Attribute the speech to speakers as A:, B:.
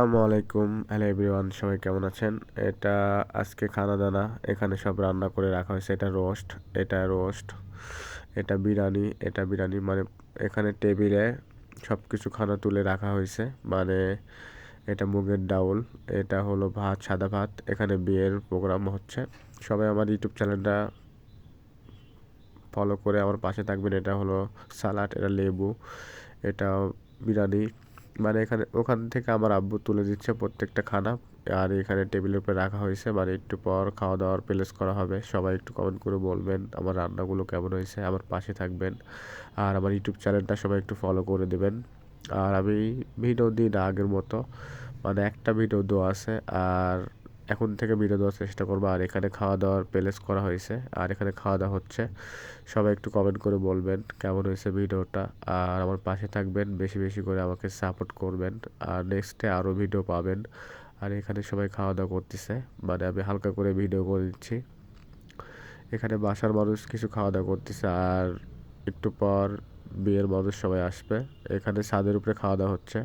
A: আসসালামু আলাইকুম। Hello everyone, সবাই কেমন আছেন? এটা আজকে খানা দানা এখানে সব রান্না করে রাখা হয়েছে। এটা রোস্ট এটা রোস্ট, এটা বিরিয়ানি এটা বিরিয়ানি। মানে এখানে টেবিলে সব কিছু খানা তুলে রাখা হয়েছে। মানে এটা মুগের ডাউল, এটা হলো ভাত, সাদা ভাত। এখানে বিয়ের প্রোগ্রাম হচ্ছে। সবাই আমার ইউটিউব চ্যানেলটা ফলো করে আমার পাশে থাকবেন। এটা হলো সালাড, এটা লেবু, এটা বিরিয়ানি। মানে এখানে, ওখান থেকে আমার আব্বু তুলে দিচ্ছে প্রত্যেকটা খানা। আর এখানে টেবিলের উপরে রাখা হয়েছে। মানে একটু পর খাওয়া দাওয়ার প্লেস করা হবে। সবাই একটু কমেন্ট করে বলবেন আমার রান্নাগুলো কেমন হয়েছে। আমার পাশে থাকবেন। আর আমার ইউটিউব চ্যানেলটা সবাই একটু ফলো করে দেবেন। আর আমি ভিডিও দিই না আগের মতো। মানে একটা ভিডিও দেওয়া আছে। আর এখন থেকে ভিডিও দেওয়ার চেষ্টা করব। আর এখানে খাওয়া দাওয়ার প্লেস করা হয়েছে। আর এখানে খাওয়া দাওয়া হচ্ছে। সবাই একটু কমেন্ট করে বলবেন কেমন হয়েছে ভিডিওটা। আর আমার পাশে থাকবেন, বেশি বেশি করে আমাকে সাপোর্ট করবেন। আর নেক্সটে আরও ভিডিও পাবেন। আর এখানে সবাই খাওয়া দাওয়া করতেছে। মানে আমি হালকা করে ভিডিও করে দিচ্ছি। এখানে বাসার মানুষ কিছু খাওয়া দাওয়া করতেছে। আর একটু পর বিয়ের মানুষ সবাই আসবে। এখানে ছাদের উপরে খাওয়া দাওয়া হচ্ছে।